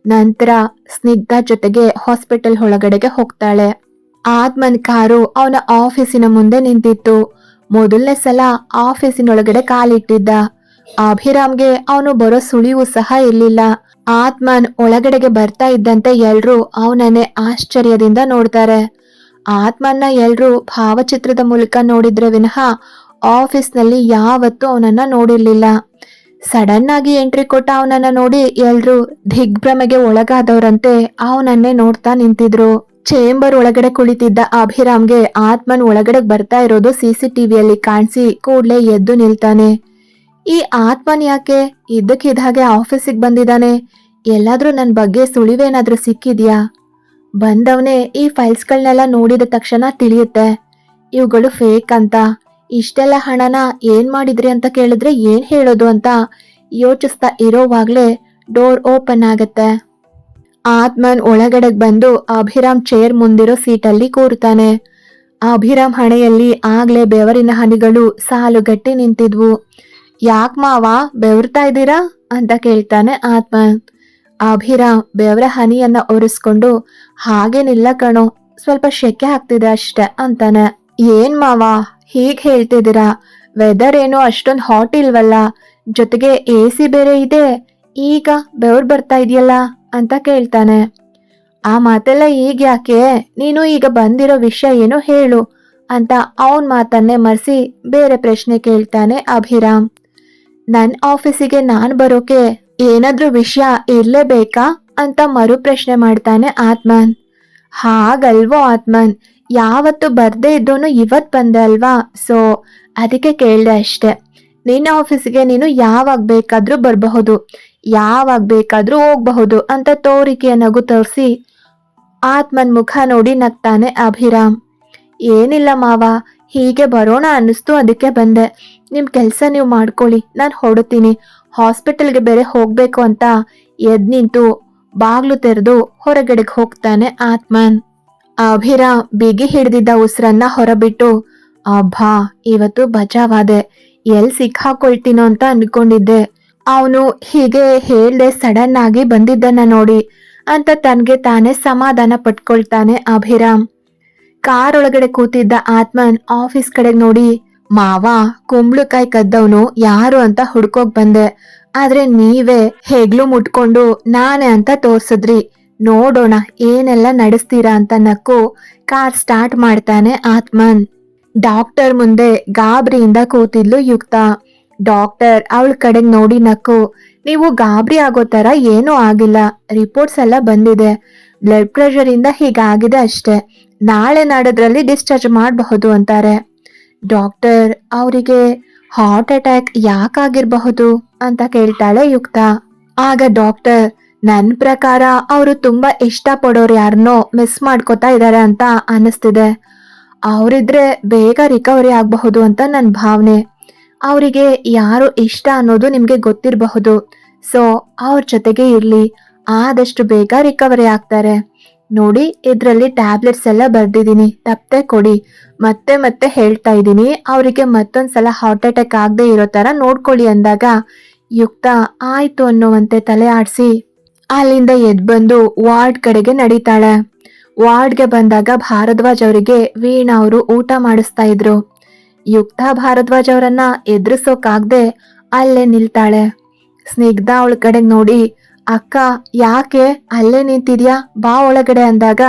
ನಂತರ ಸ್ನಿಗ್ಧ ಜೊತೆಗೆ ಹಾಸ್ಪಿಟಲ್ ಒಳಗಡೆಗೆ ಹೋಗ್ತಾಳೆ. ಆತ್ಮನ್ ಕಾರು ಅವನ ಆಫೀಸಿನ ಮುಂದೆ ನಿಂತಿತ್ತು. ಮೊದಲನೇ ಸಲ ಆಫೀಸಿನೊಳಗಡೆ ಕಾಲಿಟ್ಟಿದ್ದ. ಅಭಿರಾಮ್ಗೆ ಅವನು ಬರೋ ಸುಳಿವು ಸಹ ಇರಲಿಲ್ಲ. ಆತ್ಮನ್ ಒಳಗಡೆಗೆ ಬರ್ತಾ ಇದ್ದಂತೆ ಎಲ್ರೂ ಅವನನ್ನೇ ಆಶ್ಚರ್ಯದಿಂದ ನೋಡ್ತಾರೆ. ಆತ್ಮನ್ನ ಎಲ್ರೂ ಭಾವಚಿತ್ರದ ಮೂಲಕ ನೋಡಿದ್ರೆ ವಿನಃ ಆಫೀಸ್ನಲ್ಲಿ ಯಾವತ್ತೂ ಅವನನ್ನ ನೋಡಿರ್ಲಿಲ್ಲ. ಸಡನ್ ಆಗಿ ಎಂಟ್ರಿ ಕೊಟ್ಟ ಅವನನ್ನ ನೋಡಿ ಎಲ್ರೂ ದಿಗ್ಭ್ರಮೆಗೆ ಒಳಗಾದವರಂತೆ ಅವನನ್ನೇ ನೋಡ್ತಾ ನಿಂತಿದ್ರು. ಚೇಂಬರ್ ಒಳಗಡೆ ಕುಳಿತಿದ್ದ ಅಭಿರಾಮ್ಗೆ ಆತ್ಮನ್ ಒಳಗಡೆ ಬರ್ತಾ ಇರೋದು ಸಿಸಿಟಿವಿಯಲ್ಲಿ ಕಾಣಿಸಿ ಕೂಡ್ಲೆ ಎದ್ದು ನಿಲ್ತಾನೆ. ಈ ಆತ್ಮನ್ ಯಾಕೆ ಇದ್ದಕ್ಕಿದ್ದಾಗೆ ಆಫೀಸಿಗೆ ಬಂದಿದ್ದಾನೆ ಎಲ್ಲಾದ್ರೂ ನನ್ನ ಬಗ್ಗೆ ಸುಳಿವೇನಾದ್ರೂ ಸಿಕ್ಕಿದ್ಯಾ? ಬಂದವನೇ ಈ ಫೈಲ್ಸ್ಗಳನ್ನೆಲ್ಲ ನೋಡಿದ ತಕ್ಷಣ ತಿಳಿಯುತ್ತೆ. ಇವುಗಳು ಫೇಕ್ ಅಂತ. ಇಷ್ಟೆಲ್ಲ ಹಣನ ಏನ್ ಮಾಡಿದ್ರಿ ಅಂತ ಕೇಳಿದ್ರೆ ಏನ್ ಹೇಳೋದು ಅಂತ ಯೋಚಿಸ್ತಾ ಇರೋವಾಗ್ಲೇ ಡೋರ್ ಓಪನ್ ಆಗತ್ತೆ. ಆತ್ಮನ್ ಒಳಗಡೆ ಬಂದು ಅಭಿರಾಮ್ ಚೇರ್ ಮುಂದಿರೋ ಸೀಟಲ್ಲಿ ಕೂರ್ತಾನೆ. ಅಭಿರಾಮ್ ಹಣೆಯಲ್ಲಿ ಆಗ್ಲೇ ಬೆವರಿನ ಹನಿಗಳು ಸಾಲುಗಟ್ಟಿ ನಿಂತಿದ್ವು. ಯಾಕ್ ಮಾವ? ಬೆವರ್ತಾ ಇದ್ದೀರಾ? ಅಂತ ಕೇಳ್ತಾನೆ ಆತ್ಮ ಅಭಿರಾಮ್ ಬೆವರ ಹನಿಯನ್ನ ಒರೆಸ್ಕೊಂಡು, ಹಾಗೇನಿಲ್ಲ ಕಣೋ, ಸ್ವಲ್ಪ ಶೆಕೆ ಆಗ್ತಿದೆ ಅಷ್ಟೆ, ಅಂತಾನೆ. ಏನ್ ಮಾವ? ಹೀಗ್ ಹೇಳ್ತಿದ್ದೀರಾ? ವೆದರ್ ಏನೋ ಅಷ್ಟೊಂದು ಹಾಟ್ ಇಲ್ವಲ್ಲ? ಜೊತೆಗೆ ಎ ಸಿ ಬೇರೆ ಇದೆ. ಈಗ ಬೆವ್ರು ಬರ್ತಾ ಇದೆಯಲ್ಲ? ಅಂತ ಕೇಳ್ತಾನೆ. ಆ ಮಾತೆಲ್ಲ ಈಗ ಯಾಕೆ? ನೀನು ಈಗ ಬಂದಿರೋ ವಿಷಯ ಏನೋ ಹೇಳು, ಅಂತ ಅವನ್ ಮಾತನ್ನೇ ಮರೆಸಿ ಬೇರೆ ಪ್ರಶ್ನೆ ಕೇಳ್ತಾನೆ ಅಭಿರಾಮ್. ನನ್ ಆಫೀಸಿಗೆ ನಾನ್ ಬರೋಕೆ ಏನಾದರೂ ವಿಷಯ ಇರ್ಲೇಬೇಕಾ ಅಂತ ಮರು ಪ್ರಶ್ನೆ ಮಾಡ್ತಾನೆ ಆತ್ಮನ್. ಹಾಗಲ್ವೋ ಆತ್ಮನ್, ಯಾವತ್ತು ಬರ್ದೇ ಇದ್ದೋನು ಇವತ್ ಬಂದೆ ಅಲ್ವಾ? ಸೊ, ಅದಕ್ಕೆ ಕೇಳಿದೆ ಅಷ್ಟೆ. ನಿನ್ನ ಆಫೀಸ್ಗೆ ನೀನು ಯಾವಾಗ ಬೇಕಾದರೂ ಬರಬಹುದು, ಯಾವಾಗ ಬೇಕಾದರೂ ಹೋಗಬಹುದು ಅಂತ ತೋರಿಕೆಯ ನಗು ತೋರಿಸಿ ಆತ್ಮನ್ ಮುಖ ನೋಡಿ ನಗ್ತಾನೆ ಅಭಿರಾಮ್. ಏನಿಲ್ಲ ಮಾವ, ಹೀಗೆ ಬರೋಣ ಅನ್ನಿಸ್ತು ಅದಕ್ಕೆ ಬಂದೆ. ನಿಮ್ ಕೆಲಸ ನೀವು ಮಾಡ್ಕೊಳ್ಳಿ, ನಾನು ಹೊರಡ್ತೀನಿ. ಹಾಸ್ಪಿಟಲ್ಗೆ ಬೇರೆ ಹೋಗ್ಬೇಕು ಅಂತ ಎದ್ ನಿಂತು ಬಾಗ್ಲು ತೆರೆದು ಹೊರಗಡೆಗೆ ಹೋಗ್ತಾನೆ ಆತ್ಮನ್. ಅಭಿರ ಬಿಗಿ ಹಿಡ್ದಿದ್ದ ಉಸಿರನ್ನ ಹೊರಬಿಟ್ಟು, ಅಬ್ಬಾ, ಇವತ್ತು ಬಚಾವಾದೆ. ಎಲ್ ಸಿಕ್ಕಾಕೊಳ್ತೀನೋ ಅಂತ ಅನ್ಕೊಂಡಿದ್ದೆ. ಅವನು ಹೀಗೆ ಹೇಳ್ದೆ ಸಡನ್ ಆಗಿ ಬಂದಿದ್ದನ್ನ ನೋಡಿ. ಅಂತ ತನ್ಗೆ ತಾನೇ ಸಮಾಧಾನ ಪಟ್ಕೊಳ್ತಾನೆ ಅಭಿರಾಮ್. ಕಾರ್ ಒಳಗಡೆ ಕೂತಿದ್ದ ಆತ್ಮನ್ ಆಫೀಸ್ ಕಡೆಗೆ ನೋಡಿ ಮಾವ, ಕುಂಬಳಕಾಯಿ ಕದ್ದವನು ಯಾರು ಅಂತ ಹುಡ್ಕೋಕ್ ಬಂದೆ. ಆದ್ರೆ ನೀವೇ ಹೆಗ್ಲು ಮುಟ್ಕೊಂಡು ನಾನೇ ಅಂತ ತೋರ್ಸಿದ್ರಿ. ನೋಡೋಣ ಏನೆಲ್ಲ ನಡೆಸ್ತೀರಾ ಅಂತ ನಕ್ಕು ಕಾರ್ ಸ್ಟಾರ್ಟ್ ಮಾಡ್ತಾನೆ ಆತ್ಮನ್. ಡಾಕ್ಟರ್ ಮುಂದೆ ಗಾಬರಿಯಿಂದ ಕೂತಿದ್ಲು ಯುಕ್ತ. ಡಾಕ್ಟರ್ ಅವಳ ಕಡೆಗೆ ನೋಡಿ ನಕ್ಕು, ನೀವು ಗಾಬರಿ ಆಗೋ ತರ ಏನೂ ಆಗಿಲ್ಲ, ರಿಪೋರ್ಟ್ಸ್ ಎಲ್ಲ ಬಂದಿದೆ. ಬ್ಲಡ್ ಪ್ರೆಷರ್ ಇಂದ ಹೀಗಾಗಿದೆ ಅಷ್ಟೇ. ನಾಳೆ ನಾಡದ್ರಲ್ಲಿ ಡಿಸ್ಚಾರ್ಜ್ ಮಾಡಬಹುದು ಅಂತಾರೆ. ಡಾಕ್ಟರ್ ಅವರಿಗೆ ಹಾರ್ಟ್ ಅಟ್ಯಾಕ್ ಯಾಕಾಗಿರ್ಬಹುದು ಅಂತ ಕೇಳ್ತಾಳೆ ಯುಕ್ತ. ಆಗ ಡಾಕ್ಟರ್ ನನ್ನ ಪ್ರಕಾರ ಅವರು ತುಂಬಾ ಇಷ್ಟಪಡೋರು ಯಾರನ್ನೋ ಮಿಸ್ ಮಾಡ್ಕೋತಾ ಇದ್ದಾರೆ ಅಂತ ಅನಿಸ್ತಿದೆ ಅವರಿದ್ರೆ ಬೇಗ ರಿಕವರಿ ಆಗಬಹುದು ಅಂತ ನನ್ನ ಭಾವನೆ. ಅವರಿಗೆ ಯಾರು ಇಷ್ಟ ಅನ್ನೋದು ನಿಮಗೆ ಗೊತ್ತಿರಬಹುದು. ಸೊ, ಅವ್ರ ಜೊತೆಗೆ ಇರ್ಲಿ, ಆದಷ್ಟು ಬೇಗ ರಿಕವರಿ ಆಗ್ತಾರೆ. ನೋಡಿ ಇದರಲ್ಲಿ ಟ್ಯಾಬ್ಲೆಟ್ಸ್ ಎಲ್ಲ ಬರ್ದಿದ್ದೀನಿ ತಪ್ಪದೆ ಕೊಡಿ. ಮತ್ತೆ ಮತ್ತೆ ಹೇಳ್ತಾ ಇದ್ದೀನಿ. ಅವರಿಗೆ ಮತ್ತೊಂದ್ಸಲ ಹಾರ್ಟ್ ಅಟ್ಯಾಕ್ ಆಗದೆ ಇರೋ ತರ ನೋಡ್ಕೊಳ್ಳಿ ಅಂದಾಗ, ಯುಕ್ತ, ಆಯ್ತು ಅನ್ನುವಂತೆ ತಲೆ ಆಡಿಸಿ, ಅಲ್ಲಿಂದ ಎದ್ ಬಂದು ವಾರ್ಡ್ ಕಡೆಗೆ ನಡೀತಾಳೆ. ವಾರ್ಡ್ಗೆ ಬಂದಾಗ ಭಾರದ್ವಾಜ್ ಅವರಿಗೆ ವೀಣಾ ಅವರು ಊಟ ಮಾಡಿಸ್ತಾ ಇದ್ರು. ಯುಕ್ತ ಭಾರದ್ವಾಜ್ ಅವರನ್ನ ಎದುರಿಸೋಕಾಗ್ದೆ ಅಲ್ಲೇ ನಿಲ್ತಾಳೆ. ಸ್ನಿಗ್ಧ ಅವಳ ಕಡೆ ನೋಡಿ, ಅಕ್ಕ, ಯಾಕೆ? ಅಲ್ಲೇ ನಿಂತಿದ್ಯಾ? ಬಾ ಒಳಗಡೆ ಅಂದಾಗ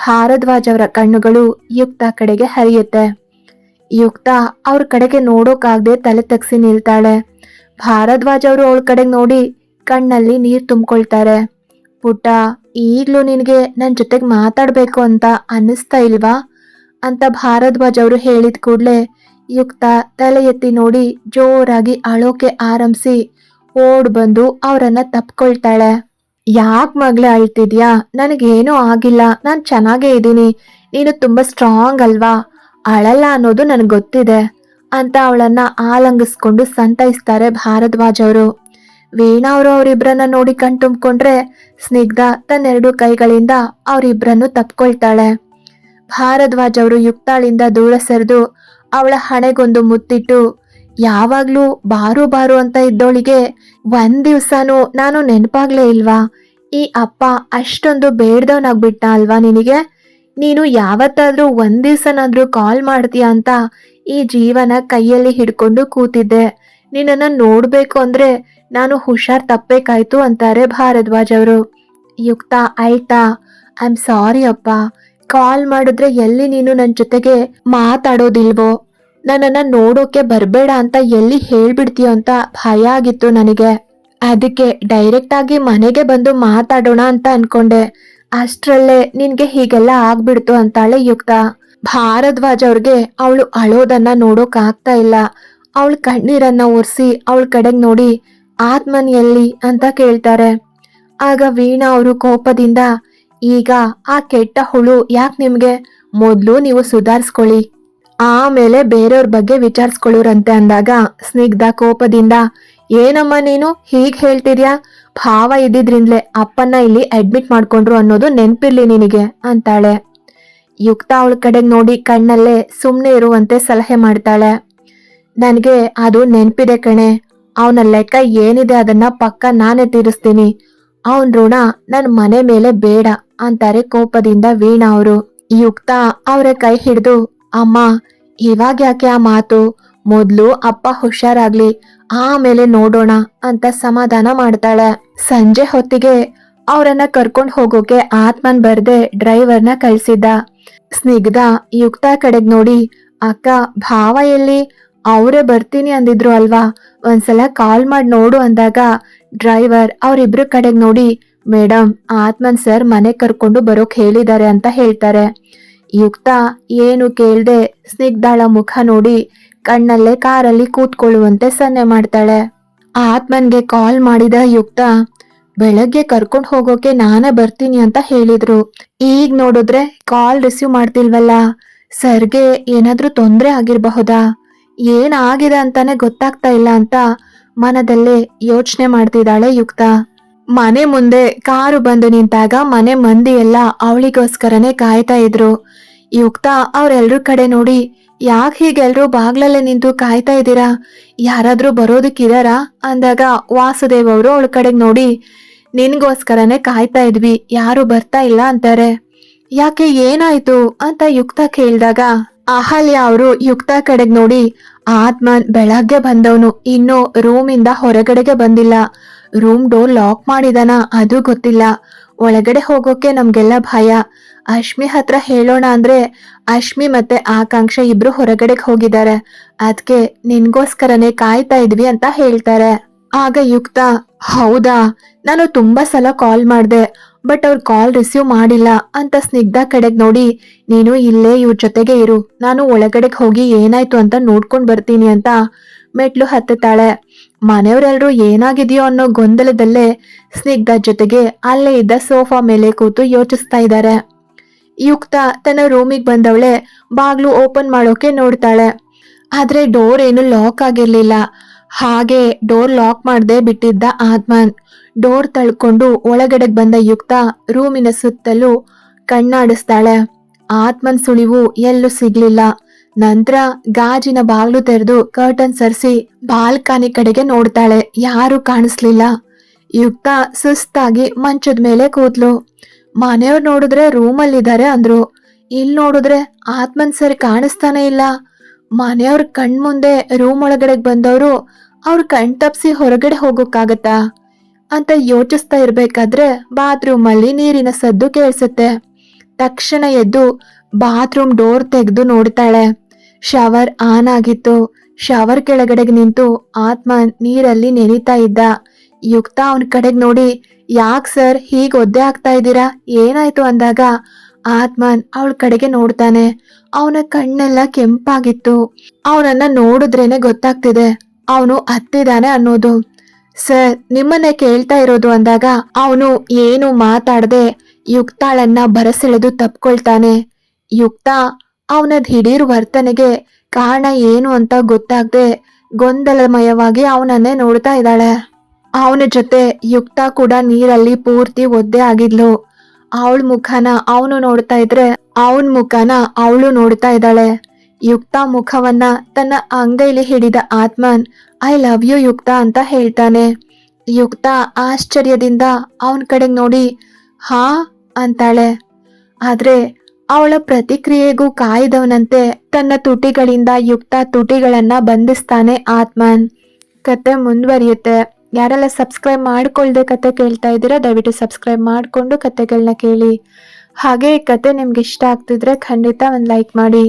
ಭಾರದ್ವಾಜ್ ಅವರ ಕಣ್ಣುಗಳು ಯುಕ್ತ ಕಡೆಗೆ ಹರಿಯುತ್ತೆ. ಯುಕ್ತ ಅವ್ರ ಕಡೆಗೆ ನೋಡೋಕಾಗದೆ ತಲೆ ತಗ್ಸಿ ನಿಲ್ತಾಳೆ. ಭಾರದ್ವಾಜ್ ಅವರು ಅವಳ ಕಡೆಗೆ ನೋಡಿ ಕಣ್ಣಲ್ಲಿ ನೀರು ತುಂಬಿಕೊಳ್ತಾರೆ. ಪುಟ್ಟ, ಈಗಲೂ ನಿನಗೆ ನನ್ನ ಜೊತೆಗೆ ಮಾತಾಡಬೇಕು ಅಂತ ಅನ್ನಿಸ್ತಾ ಇಲ್ವಾ? ಅಂತ ಭಾರದ್ವಾಜ್ ಅವರು ಹೇಳಿದ ಕೂಡಲೇ ಯುಕ್ತ ತಲೆ ಎತ್ತಿ ನೋಡಿ ಜೋರಾಗಿ ಅಳೋಕೆ ಆರಂಭಿಸಿ ಓಡ್ ಬಂದು ಅವರನ್ನ ತಪ್ಕೊಳ್ತಾಳೆ. ಯಾಕೆ ಮಗಳೇ ಅಳ್ತಿದ್ಯಾ? ನನಗೇನೂ ಆಗಿಲ್ಲ. ನಾನು ಚೆನ್ನಾಗೇ ಇದ್ದೀನಿ. ನೀನು ತುಂಬ ಸ್ಟ್ರಾಂಗ್ ಅಲ್ವಾ? ಅಳಲ್ಲ ಅನ್ನೋದು ನನಗೆ ಗೊತ್ತಿದೆ ಅಂತ ಅವಳನ್ನ ಆಲಂಗಿಸ್ಕೊಂಡು ಸಂತೈಸ್ತಾರೆ ಭಾರದ್ವಾಜ್ ಅವರು. ವೀಣಾ ಅವರು ಅವರಿಬ್ಬರನ್ನ ನೋಡಿ ಕಣ್ ತುಂಬಿಕೊಂಡ್ರೆ ಸ್ನಿಗ್ಧ ತನ್ನೆರಡು ಕೈಗಳಿಂದ ಅವರಿಬ್ಬರನ್ನು ತಪ್ಕೊಳ್ತಾಳೆ. ಭಾರದ್ವಾಜ್ ಅವರು ಯುಕ್ತಾಳಿಂದ ದೂರ ಸರಿದು ಅವಳ ಹಣೆಗೊಂದು ಮುತ್ತಿಟ್ಟು, ಯಾವಾಗ್ಲೂ ಬಾರು ಬಾರು ಅಂತ ಇದ್ದವಳಿಗೆ ಒಂದ್ ದಿವ್ಸನೂ ನಾನು ನೆನಪಾಗ್ಲೇ ಇಲ್ವಾ? ಈ ಅಪ್ಪ ಅಷ್ಟೊಂದು ಬೇಡ್ದವನಾಗ್ಬಿಟ್ಟ ಅಲ್ವಾ ನಿನಗೆ? ನೀನು ಯಾವತ್ತಾದ್ರೂ ಒಂದ್ ದಿವ್ಸನಾದ್ರೂ ಕಾಲ್ ಮಾಡ್ತೀಯ ಅಂತ ಈ ಜೀವನ ಕೈಯಲ್ಲಿ ಹಿಡ್ಕೊಂಡು ಕೂತಿದ್ದೆ. ನಿನ್ನನ್ನ ನೋಡ್ಬೇಕು ಅಂದ್ರೆ ನಾನು ಹುಷಾರ್ ತಪ್ಪಬೇಕಾಯ್ತು ಅಂತಾರೆ ಭಾರದ್ವಾಜ್ ಅವರು. ಯುಕ್ತ, ಆಯ್ತಾ? ಐ ಆಮ್ ಸಾರಿ ಅಪ್ಪ. ಕಾಲ್ ಮಾಡಿದ್ರೆ ಎಲ್ಲಿ ನೀನು ನನ್ನ ಜೊತೆಗೆ ಮಾತಾಡೋದಿಲ್ವೋ? ನನ್ನನ್ನ ನೋಡೋಕೆ ಬರಬೇಡ ಅಂತ ಎಲ್ಲಿ ಹೇಳ್ಬಿಡ್ತೀಯೋ ಅಂತ ಭಯ ಆಗಿತ್ತು ನನಗೆ. ಅದಕ್ಕೆ ಡೈರೆಕ್ಟ್ ಆಗಿ ಮನೆಗೆ ಬಂದು ಮಾತಾಡೋಣ ಅಂತ ಅನ್ಕೊಂಡೆ. ಅಷ್ಟರಲ್ಲೇ ನಿನಗೆ ಹೀಗೆಲ್ಲ ಆಗ್ಬಿಡ್ತು ಅಂತಾಳೆ ಯುಕ್ತ. ಭಾರದ್ವಾಜ್ ಅವ್ರಿಗೆ ಅವಳು ಅಳೋದನ್ನ ನೋಡೋಕ್ ಆಗ್ತಾ ಇಲ್ಲ. ಅವಳ ಕಣ್ಣೀರನ್ನ ಒರೆಸಿ ಅವಳ ಕಡೆಗೆ ನೋಡಿ ಆತ್ಮನ್ ಎಲ್ಲಿ ಅಂತ ಕೇಳ್ತಾರೆ. ಆಗ ವೀಣಾ ಅವರು ಕೋಪದಿಂದ, ಈಗ ಆ ಕೆಟ್ಟ ಹುಳು ಯಾಕೆ ನಿಮಗೆ? ಮೊದಲು ನೀವು ಸುಧಾರಿಸ್ಕೊಳ್ಳಿ. ಆಮೇಲೆ ಬೇರೆಯವ್ರ ಬಗ್ಗೆ ವಿಚಾರಿಸ್ಕೊಳ್ಳೋರಂತೆ ಅಂದಾಗ ಸ್ನಿಗ್ಧ ಕೋಪದಿಂದ, ಏನಮ್ಮ ನೀನು? ಹೀಗ್ ಹೇಳ್ತಿದ್ಯಾ? ಭಾವ ಇದ್ದಿದ್ರಿಂದಲೇ ಅಪ್ಪನ್ನ ಇಲ್ಲಿ ಅಡ್ಮಿಟ್ ಮಾಡ್ಕೊಂಡ್ರು ಅನ್ನೋದು ನೆನ್ಪಿರ್ಲಿ ನಿನಗೆ, ಅಂತಾಳೆ. ಯುಕ್ತ ಅವಳ ಕಡೆಗೆ ನೋಡಿ ಕಣ್ಣಲ್ಲೇ ಸುಮ್ಮನೆ ಇರುವಂತೆ ಸಲಹೆ ಮಾಡ್ತಾಳೆ. ನನಗೆ ಅದು ನೆನ್ಪಿದೆ ಕಣೆ. ಅವನ ಲೆಕ್ಕ ಏನಿದೆ ಅದನ್ನ ಪಕ್ಕ ನಾನೇ ತೀರಿಸ್ತೀನಿ. ಅವನ್ ಋಣ ನನ್ನ ಮನೆ ಮೇಲೆ ಬೇಡ, ಅಂತಾರೆ ಕೋಪದಿಂದ ವೀಣಾ ಅವರು. ಯುಕ್ತ ಅವರ ಕೈ ಹಿಡಿದು ಅಮ್ಮ, ಇವಾಗ ಯಾಕೆ ಆ ಮಾತು? ಮೊದ್ಲು ಅಪ್ಪ ಹುಷಾರಾಗ್ಲಿ, ಆಮೇಲೆ ನೋಡೋಣ ಅಂತ ಸಮಾಧಾನ ಮಾಡ್ತಾಳೆ. ಸಂಜೆ ಹೊತ್ತಿಗೆ ಅವರನ್ನ ಕರ್ಕೊಂಡು ಹೋಗೋಕೆ ಆತ್ಮನ್ ಬರ್ದೆ ಡ್ರೈವರ್ನ ಕಳಿಸಿದ್ದ. ಸ್ನಿಗ್ಧ ಯುಕ್ತ ಕಡೆಗ್ ನೋಡಿ, ಅಕ್ಕ, ಭಾವ ಎಲ್ಲಿ? ಅವರೇ ಬರ್ತೀನಿ ಅಂದಿದ್ರು ಅಲ್ವಾ? ಒಂದ್ಸಲ ಕಾಲ್ ಮಾಡಿ ನೋಡು ಅಂದಾಗ ಡ್ರೈವರ್ ಅವರಿಬ್ರು ಕಡೆಗ್ ನೋಡಿ ಮೇಡಮ್ ಆತ್ಮನ್ ಸರ್ ಮನೆ ಕರ್ಕೊಂಡು ಬರೋಕ್ ಹೇಳಿದ್ದಾರೆ ಅಂತ ಹೇಳ್ತಾರೆ. ಯುಕ್ತ, ಏನು ಕೇಳ್ದೆ ಸ್ನಿಗ್ಧಾಳ ಮುಖ ನೋಡಿ ಕಣ್ಣಲ್ಲೇ ಕಾರಲ್ಲಿ ಕೂತ್ಕೊಳ್ಳುವಂತೆ ಸನ್ನೆ ಮಾಡ್ತಾಳೆ. ಆತ್ಮನ್ಗೆ ಕಾಲ್ ಮಾಡಿದ ಯುಕ್ತ, ಬೆಳಗ್ಗೆ ಕರ್ಕೊಂಡು ಹೋಗೋಕೆ ನಾನೇ ಬರ್ತೀನಿ ಅಂತ ಹೇಳಿದ್ರು. ಈಗ ನೋಡಿದ್ರೆ ಕಾಲ್ ರಿಸೀವ್ ಮಾಡ್ತಿಲ್ವಲ್ಲ? ಸರ್ಗೆ ಏನಾದ್ರೂ ತೊಂದ್ರೆ ಆಗಿರಬಹುದಾ? ಏನಾಗಿದೆ ಅಂತಾನೆ ಗೊತ್ತಾಗ್ತಾ ಇಲ್ಲ ಅಂತ ಮನದಲ್ಲೇ ಯೋಚನೆ ಮಾಡ್ತಿದ್ದಾಳೆ ಯುಕ್ತ. ಮನೆ ಮುಂದೆ ಕಾರು ಬಂದು ನಿಂತಾಗ ಮನೆ ಮಂದಿ ಎಲ್ಲ ಅವಳಿಗೋಸ್ಕರನೇ ಕಾಯ್ತಾ ಇದ್ರು. ಯುಕ್ತ ಅವ್ರೆಲ್ರ ಕಡೆ ನೋಡಿ, ಯಾಕೆ ಹೀಗೆಲ್ರೂ ಬಾಗ್ಲಲ್ಲೇ ನಿಂತು ಕಾಯ್ತಾ ಇದ್ದೀರಾ? ಯಾರಾದ್ರೂ ಬರೋದಕ್ಕಿದಾರಾ ಅಂದಾಗ ವಾಸುದೇವ್ ಅವರು ಅವಳ ಕಡೆಗೆ ನೋಡಿ, ನಿನ್ಗೋಸ್ಕರನೇ ಕಾಯ್ತಾ ಇದ್ವಿ, ಯಾರು ಬರ್ತಾ ಇಲ್ಲ ಅಂತಾರೆ. ಯಾಕೆ ಏನಾಯ್ತು ಅಂತ ಯುಕ್ತ ಕೇಳಿದಾಗ, ಅಹಲ್ಯ ಅವರು ಯುಕ್ತ ಕಡೆಗೆ ನೋಡಿ, ಆತ್ಮನ್ ಬೆಳಗ್ಗೆ ಬಂದವನು, ಇನ್ನು ರೂಮಿಂದ ಹೊರಗಡೆಗೆ ಬಂದಿಲ್ಲ. ರೂಮ್ ಡೋರ್ ಲಾಕ್ ಮಾಡಿದಾನ, ಅದು ಗೊತ್ತಿಲ್ಲ. ಒಳಗಡೆ ಹೋಗೋಕೆ ನಮ್ಗೆಲ್ಲ ಭಯ. ಅಶ್ಮಿ ಹತ್ರ ಹೇಳೋಣ ಅಂದ್ರೆ ಅಶ್ಮಿ ಮತ್ತೆ ಆಕಾಂಕ್ಷ ಇಬ್ರು ಹೊರಗಡೆಗೆ ಹೋಗಿದ್ದಾರೆ. ಅದಕ್ಕೆ ನಿನ್ಗೋಸ್ಕರನೇ ಕಾಯ್ತಾ ಇದ್ವಿ ಅಂತ ಹೇಳ್ತಾರೆ. ಆಗ ಯುಕ್ತ, ಹೌದಾ? ನಾನು ತುಂಬಾ ಸಲ ಕಾಲ್ ಮಾಡ್ದೆ, ಬಟ್ ಅವ್ರು ಕಾಲ್ ರಿಸೀವ್ ಮಾಡಿಲ್ಲ ಅಂತ ಸ್ನಿಗ್ಧ ಕಡೆಗೆ ನೋಡಿ, ನೀನು ಇಲ್ಲೇ ಇವ್ರ ಜೊತೆಗೆ ಇರು, ನಾನು ಒಳಗಡೆಗೆ ಹೋಗಿ ಏನಾಯ್ತು ಅಂತ ನೋಡ್ಕೊಂಡು ಬರ್ತೀನಿ ಅಂತ ಮೆಟ್ಲು ಹತ್ತುತ್ತಾಳೆ. ಮನೆಯವರೆಲ್ಲರೂ ಏನಾಗಿದೆಯೋ ಅನ್ನೋ ಗೊಂದಲದಲ್ಲೇ ಸ್ನಿಗ್ಧ ಜೊತೆಗೆ ಅಲ್ಲೇ ಇದ್ದ ಸೋಫಾ ಮೇಲೆ ಕೂತು ಯೋಚಿಸ್ತಾ ಇದ್ದಾರೆ. ಯುಕ್ತ ತನ್ನ ರೂಮಿಗೆ ಬಂದವಳೆ ಬಾಗ್ಲು ಓಪನ್ ಮಾಡೋಕೆ ನೋಡ್ತಾಳೆ. ಆದ್ರೆ ಡೋರ್ ಏನು ಲಾಕ್ ಆಗಿರ್ಲಿಲ್ಲ. ಹಾಗೆ ಡೋರ್ ಲಾಕ್ ಮಾಡದೆ ಬಿಟ್ಟಿದ್ದ ಆತ್ಮನ್. ಡೋರ್ ತಳ್ಕೊಂಡು ಒಳಗಡೆಗೆ ಬಂದ ಯುಕ್ತ ರೂಮಿನ ಸುತ್ತಲೂ ಕಣ್ಣಾಡಿಸ್ತಾಳೆ. ಆತ್ಮನ್ ಸುಳಿವು ಎಲ್ಲೂ ಸಿಗ್ಲಿಲ್ಲ. ನಂತರ ಗಾಜಿನ ಬಾಗ್ಲು ತೆರೆದು ಕರ್ಟನ್ ಸರಿಸಿ ಬಾಲ್ಕನಿ ಕಡೆಗೆ ನೋಡ್ತಾಳೆ. ಯಾರು ಕಾಣಿಸ್ಲಿಲ್ಲ. ಯುಕ್ತ ಸುಸ್ತಾಗಿ ಮಂಚದ ಮೇಲೆ ಕೂತ್ಲು. ಮನೆಯವ್ರು ನೋಡಿದ್ರೆ ರೂಮಲ್ಲಿದ್ದಾರೆ ಅಂದ್ರು. ಇಲ್ಲಿ ನೋಡಿದ್ರೆ ಆತ್ಮನ್ ಸರಿ ಕಾಣಿಸ್ತಾನೆ ಇಲ್ಲ. ಮನೆಯವ್ರ ಕಣ್ಮುಂದೆ ರೂಮ್ ಒಳಗಡೆ ಬಂದವರು ಅವ್ರ ಕಣ್ ತಪ್ಸಿ ಹೊರಗಡೆ ಹೋಗೋಕ್ಕಾಗತ್ತಾ? ಅಂತ ಯೋಚಿಸ್ತಾ ಇರ್ಬೇಕಾದ್ರೆ ಬಾತ್ರೂಮ್ ಅಲ್ಲಿ ನೀರಿನ ಸದ್ದು ಕೇಳಿಸುತ್ತೆ. ತಕ್ಷಣ ಎದ್ದು ಬಾತ್ರೂಮ್ ಡೋರ್ ತೆಗೆದು ನೋಡ್ತಾಳೆ. ಶವರ್ ಆನ್ ಆಗಿತ್ತು. ಶವರ್ ಕೆಳಗಡೆಗೆ ನಿಂತು ಆತ್ಮ ನೀರಲ್ಲಿ ನೆನೀತಾ ಇದ್ದ. ಯುಕ್ತ ಅವನ ಕಡೆಗೆ ನೋಡಿ, ಯಾಕ್ ಸರ್ ಹೀಗೆ ಒದ್ದೆ ಆಗ್ತಾ ಇದ್ದೀರಾ? ಏನಾಯ್ತು? ಅಂದಾಗ ಆತ್ಮನ್ ಅವಳ ಕಡೆಗೆ ನೋಡ್ತಾನೆ. ಅವನ ಕಣ್ಣೆಲ್ಲ ಕೆಂಪಾಗಿತ್ತು. ಅವನನ್ನ ನೋಡಿದ್ರೇನೆ ಗೊತ್ತಾಗ್ತಿದೆ. ಅವನು ಹತ್ತಿದಾನೆ ಅನ್ನೋದು. ಸರ್, ನಿಮ್ಮನ್ನೇ ಕೇಳ್ತಾ ಇರೋದು ಅಂದಾಗ ಅವನು ಏನು ಮಾತಾಡದೆ ಯುಕ್ತಾಳನ್ನ ಬರಸೆಳೆದು ತಪ್ಕೊಳ್ತಾನೆ. ಯುಕ್ತ ಅವನ ದಿಢೀರ್ ವರ್ತನೆಗೆ ಕಾರಣ ಏನು ಅಂತ ಗೊತ್ತಾಗದೆ ಗೊಂದಲಮಯವಾಗಿ ಅವನನ್ನೇ ನೋಡ್ತಾ ಇದ್ದಾಳೆ. ಅವನ ಜೊತೆ ಯುಕ್ತ ಕೂಡ ನೀರಲ್ಲಿ ಪೂರ್ತಿ ಒದ್ದೆ ಆಗಿದ್ಲು. ಅವಳ ಮುಖನ ಅವನು ನೋಡ್ತಾ ಇದ್ರೆ ಅವನ ಮುಖನ ಅವಳು ನೋಡ್ತಾ ಇದ್ದಾಳೆ. ಯುಕ್ತ ಮುಖವನ್ನ ತನ್ನ ಅಂಗೈಲಿ ಹಿಡಿದ ಆತ್ಮನ್, ಐ ಲವ್ ಯು ಯುಕ್ತ ಅಂತ ಹೇಳ್ತಾನೆ. ಯುಕ್ತ ಆಶ್ಚರ್ಯದಿಂದ ಅವನ ಕಡೆಗೆ ನೋಡಿ, ಹಾ ಅಂತಾಳೆ. ಆದ್ರೆ ಅವಳ ಪ್ರತಿಕ್ರಿಯೆಗೂ ಕಾಯ್ದವನಂತೆ ತನ್ನ ತುಟಿಗಳಿಂದ ಯುಕ್ತ ತುಟಿಗಳನ್ನ ಬಂಧಿಸ್ತಾನೆ ಆತ್ಮನ್. ಕತೆ ಮುಂದುವರಿಯುತ್ತೆ. ಯಾರೆಲ್ಲ ಸಬ್ಸ್ಕ್ರೈಬ್ ಮಾಡ್ಕೊಳ್ದೆ ಕತೆ ಕೇಳ್ತಾ ಇದ್ದೀರಾ, ದಯವಿಟ್ಟು ಸಬ್ಸ್ಕ್ರೈಬ್ ಮಾಡಿಕೊಂಡು ಕತೆಗಳನ್ನ ಕೇಳಿ. ಹಾಗೆ ಈ ಕತೆ ನಿಮ್ಗೆ ಇಷ್ಟ ಆಗ್ತಿದ್ರೆ ಖಂಡಿತ ಒಂದು ಲೈಕ್ ಮಾಡಿ.